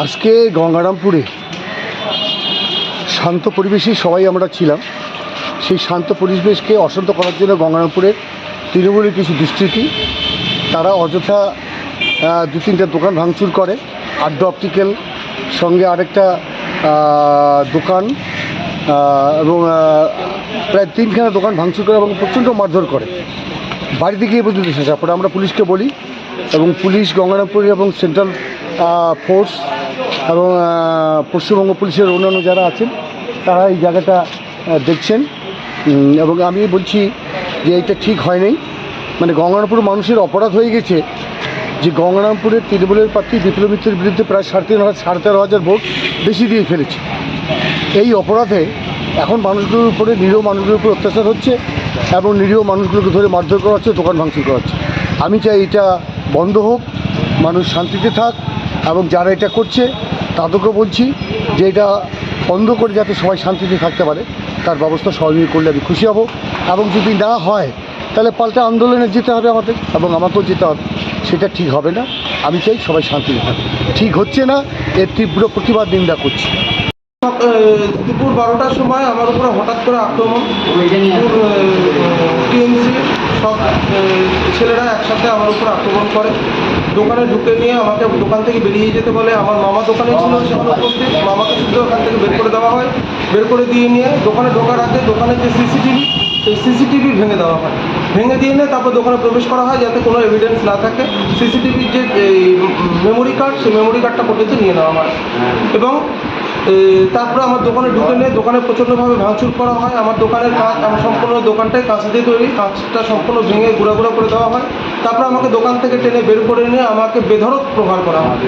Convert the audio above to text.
আজকে গঙ্গারামপুরে শান্ত পরিবেশেই সবাই আমরা ছিলাম। সেই শান্ত পরিবেশকে অশান্ত করার জন্য গঙ্গারামপুরের তৃণমূলের কিছু দুষ্কৃতী তারা অযথা দু তিনটা দোকান ভাঙচুর করে। আড্ড অপটিক্যাল সঙ্গে আরেকটা দোকান এবং প্রায় তিনখানা দোকান ভাঙচুর করে এবং প্রচণ্ড মারধর করে। বাড়িতে গিয়ে পর্যন্ত শেষ পরে আমরা পুলিশকে বলি এবং পুলিশ গঙ্গারামপুর এবং সেন্ট্রাল ফোর্স এবং পশ্চিমবঙ্গ পুলিশের অন্যান্য যারা আছেন, তারা এই জায়গাটা দেখছেন। এবং আমি বলছি যে এটা ঠিক হয় নাই। মানে গঙ্গারামপুর মানুষের অপরাধ হয়ে গেছে যে গঙ্গারামপুরের তৃণমূলের প্রার্থী বিপ্লব মিত্রের বিরুদ্ধে প্রায় সাড়ে তিন হাজার, সাড়ে তেরো হাজার ভোট বেশি দিয়ে ফেলেছে। এই অপরাধে এখন মানুষগুলোর উপরে, নিরীহ মানুষগুলোর উপর অত্যাচার হচ্ছে এবং নিরীহ মানুষগুলোকে ধরে মারধর করা হচ্ছে, দোকান ভাঙচুর করা হচ্ছে। আমি চাই এটা বন্ধ হোক, মানুষ শান্তিতে থাক এবং যারা এটা করছে তাদেরকে বলছি যে এটা বন্ধ করে যাতে সবাই শান্তিতে থাকতে পারে তার ব্যবস্থা সহযোগী করলে আমি খুশি হব। এবং যদি না হয় তাহলে পাল্টা আন্দোলনে যেতে হবে আমাদের এবং আমাকেও যেতে হবে। সেটা ঠিক হবে না। আমি চাই সবাই শান্তিতে থাকে ঠিক হচ্ছে না এর তীব্র প্রতিবাদ নিন্দা করছি। দুপুর বারোটার সময় আমার উপরে হঠাৎ করে আক্রমণ। উপর আক্রমণ করে। দোকানে ঢুকে নিয়ে আমাকে দোকান থেকে বেরিয়ে যেতে বলে। আমার মামা দোকানে ছিল সেখানে উপস্থিত মামাকে শুদ্ধ ওখান থেকে বের করে দেওয়া হয়। বের করে দিয়ে নিয়ে দোকানে ঢোকার আগে দোকানের যে সিসিটিভি সেই সিসিটিভি ভেঙে দেওয়া হয়। ভেঙে দিয়ে নিয়ে তারপর দোকানে প্রবেশ করা হয় যাতে কোনো এভিডেন্স না থাকে। সিসিটিভির যে মেমোরি কার্ড সেই মেমোরি কার্ডটা পর্যন্ত নিয়ে নেওয়া হয়। এবং এ, তারপরে আমার দোকানে ঢুকে নিয়ে দোকানে প্রচণ্ডভাবে ভাঙচুর করা হয় আমার দোকানের কাজ আমার সম্পূর্ণ দোকানটাই কাঁচ দিয়ে তৈরি কাঁচটা সম্পূর্ণ ভেঙে গুঁড়া গুঁড়া করে দেওয়া হয় তারপরে আমাকে দোকান থেকে টেনে বের করে নিয়ে আমাকে বেধরক প্রহার করা হয়